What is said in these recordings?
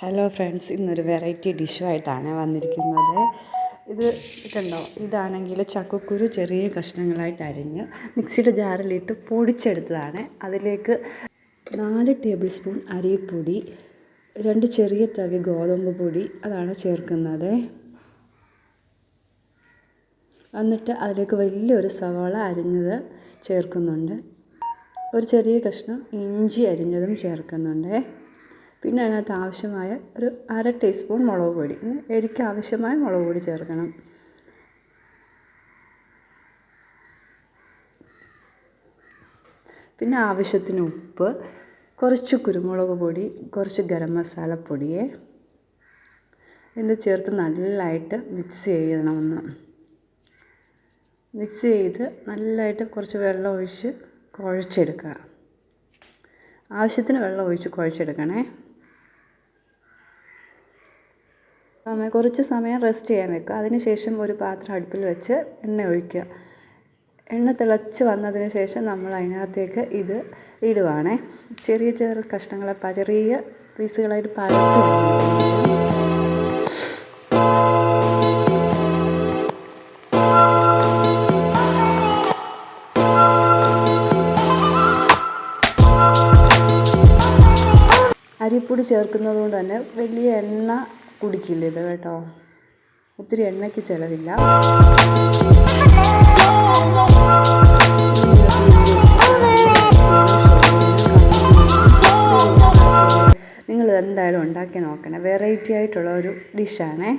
Hello friends ഇന്നൊരു variety ഡിഷുമായിട്ടാണ് വന്നിരിക്കുന്നത്. ഇത് കണ്ടോ? ഇതാണെങ്കിൽ ചക്കക്കുരു ചെറിയ കഷ്ണങ്ങളായിട്ട് അരിഞ്ഞ് മിക്സിയുടെ ജാറിലിട്ട് പൊടിച്ചെടുത്തതാണ്. അതിലേക്ക് നാല് ടേബിൾ സ്പൂൺ അരിപ്പൊടി രണ്ട് ചെറിയ തവി ഗോതമ്പ് പൊടി അതാണ് ചേർക്കുന്നത്. എന്നിട്ട് അതിലേക്ക് വലിയൊരു സവാള അരിഞ്ഞത് ചേർക്കുന്നുണ്ട്. ഒരു ചെറിയ കഷ്ണം ഇഞ്ചി അരിഞ്ഞതും ചേർക്കുന്നുണ്ട്. പിന്നെ അതിനകത്ത് ആവശ്യമായ ഒരു അര ടീസ്പൂൺ മുളക് പൊടി. എരിക്ക് ആവശ്യമായ മുളക് പൊടി ചേർക്കണം. പിന്നെ ആവശ്യത്തിന് ഉപ്പ് കുറച്ച് കുരുമുളക് പൊടി കുറച്ച് ഗരം മസാലപ്പൊടിയെ ഇത് ചേർത്ത് നല്ലതായിട്ട് മിക്സ് ചെയ്യണമെന്ന്. മിക്സ് ചെയ്ത് നല്ലതായിട്ട് കുറച്ച് വെള്ളം ഒഴിച്ച് കുഴച്ചെടുക്കുക. ആവശ്യത്തിന് വെള്ളം ഒഴിച്ച് കുഴച്ചെടുക്കണേ. സമയം കുറച്ച് സമയം റെസ്റ്റ് ചെയ്യാൻ വെക്കുക. അതിനുശേഷം ഒരു പാത്രം അടുപ്പിൽ വെച്ച് എണ്ണ ഒഴിക്കുക. എണ്ണ തിളച്ച് വന്നതിന് ശേഷം നമ്മൾ അതിനകത്തേക്ക് ഇത് ഇടുവാണേ. ചെറിയ ചെറിയ കഷ്ണങ്ങളെ ചെറിയ പീസുകളായിട്ട് പരത്തി അരിപ്പൊടി ചേർക്കുന്നത് കൊണ്ട് തന്നെ വലിയ എണ്ണ കുടിക്കില്ല ഇത് കേട്ടോ? ഒത്തിരി എണ്ണയ്ക്ക് ചിലവില്ല. നിങ്ങൾ എന്തായാലും ഉണ്ടാക്കി നോക്കണേ. വെറൈറ്റി ആയിട്ടുള്ള ഒരു ഡിഷാണേ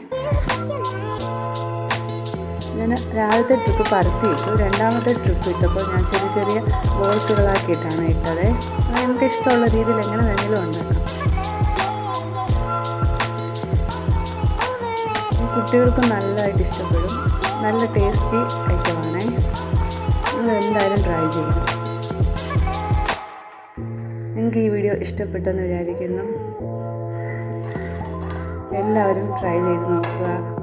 ഞാൻ രാവിലത്തെ ട്രിപ്പ് പരത്തിയിട്ടു രണ്ടാമത്തെ ട്രിപ്പ് ഇട്ടപ്പോൾ ഞാൻ ചെറിയ ചെറിയ ബോൾസുകളാക്കിയിട്ടാണ് ഇട്ടത്. നമുക്ക് ഇഷ്ടമുള്ള രീതിയിൽ എങ്ങനെ വേണമെങ്കിലും ഉണ്ടാക്കാം. കുട്ടികൾക്കും നല്ലതായിട്ട് ഇഷ്ടപ്പെടും. നല്ല ടേസ്റ്റി ഐറ്റമാണ് നിങ്ങൾ എന്തായാലും ട്രൈ ചെയ്യണം. നിങ്ങൾക്ക് ഈ വീഡിയോ ഇഷ്ടപ്പെട്ടെന്ന് വിചാരിക്കുന്നു. എല്ലാവരും ട്രൈ ചെയ്ത് നോക്കുക.